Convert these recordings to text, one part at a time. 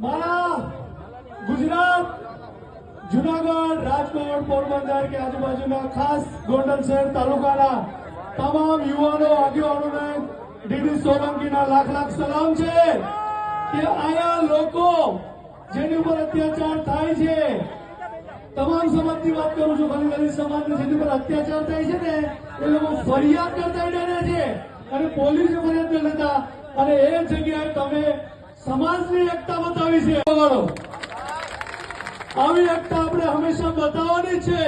મારા ગુજરાત, જુનાગઢ, રાજકોટ, પોરબંદર કે આજુબાજુના ખાસ ગોંડલ શહેર તાલુકાના તમામ યુવાનો, આગેવાનોને ડીડી સોલંકીના લાખ લાખ સલામ છે કે આયા લોકો જેની ઉપર અત્યાચાર થાય છે. તમામ સમાજની વાત કરું છું ઘણી દલિત સમાજની જેની ઉપર અત્યાચાર થાય છે ને, એ લોકો ફરિયાદ કરતા ડરે છે. અને પોલીસે ફરિયાદ કરતા અને એ જગ્યાએ તમે સમાજની એકતા બતાવી છે. આવી એકતા આપણે હંમેશા બતાવવાની છે.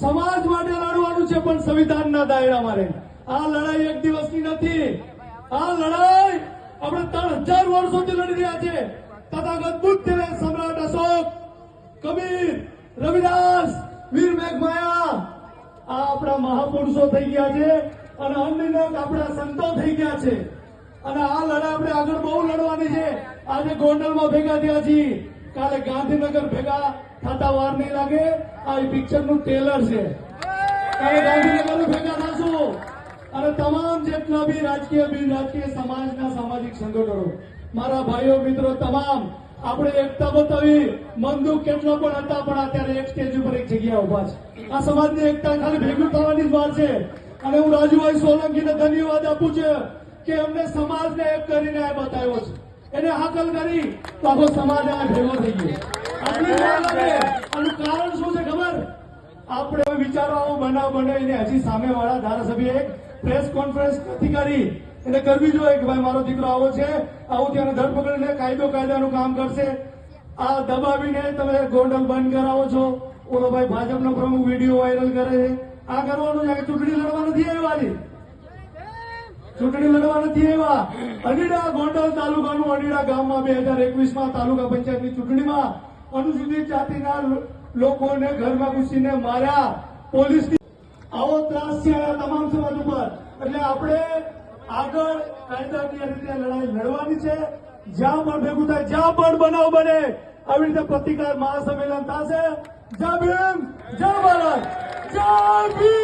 સમાજ માટે લડવાનું છે, પણ સંવિધાનના દાયરામાં રહી આ લડાઈ એક દિવસની નથી. આ લડાઈ આપણે ત્રણ હજાર વર્ષોથી લડી રહ્યા છે. તથાગત બુદ્ધ સમ્રાટ અશોક, કબીર, રવિદાસ, વીર મેઘમાયા. આ આપણા મહાપુરુષો થઈ ગયા છે અને અન્યનક આપણા સંતો થઈ ગયા છે. અને આ લડાઈ આપણે આગળ બહુ લડવાની છે. આજે ગોંડલમાં ભેગા થયા છીએ. કાલે ગાંધીનગર ભેગા થતા વાર નહીં લાગે. આ પિક્ચરનું ટ્રેલર છે. કાલે ગાંધીનગર ભેગા થશું. અને તમામ જેટલા બી રાજકીય બિન રાજકીય સમાજના સામાજિક સંગઠનો, મારા ભાઈઓ મિત્રો તમામ, આપણે એકતા બતાવી. મનદુખ કેટલો પણ હતા, પણ અત્યારે એક સ્ટેજ ઉપર એક જગ્યા ઊભા છે. આ સમાજની એકતા ખાલી ભેગું થવાની જ વાત છે. અને હું રાજુભાઈ સોલંકીને ધન્યવાદ આપું છું. કે અમને સમાજને એક કરીને આ બતાવ્યો છે. એને હાકલ કરી તો આખો સમાજ આ ભેગો થઈ ગયો. આનું કારણ શું છે ખબર? આપણે હવે વિચારો, આવો બનાવ બનાવીને હજી સામેવાળા ધારાસભ્ય એક પ્રેસ કોન્ફરન્સ નથી કરી. એટલે કરવી જોઈએ કે ભાઈ, મારો દીકરો આવો છે, આવું ત્યાં ધરપકડીને કાયદો, કાયદાનું કામ કરશે. આ દબાવીને તમે ગોંડલ બંધ કરાવો છો. ઓલો ભાઈ ભાજપનો પ્રમુખ વીડિયો વાયરલ કરે છે. આ કરવાનું છે ચૂંટણી લડવા નથી આવ્યા છે ચૂંટણી લડવા નથી આવ્યા અડીડા ગોંડલ તાલુકાનું અડીડા ગામમાં બે હજાર એકવીસમાં તાલુકા પંચાયતની ચૂંટણીમાં અનુસૂચિત જાતિના લોકોને ઘરમાં ઘૂસીને માર્યા. પોલીસ આવો ત્રાસ છે તમામ સમાજ ઉપર. એટલે આપણે આગળ કાયદાકીય રીતે લડાઈ લડવાની છે. જ્યાં પણ ભેગું થાય, જ્યાં પણ બનાવ બને, આવી રીતે પ્રતિકાર મહાસંમેલન થશે. જય ભીમ, જય ભારત, જય ભીમ!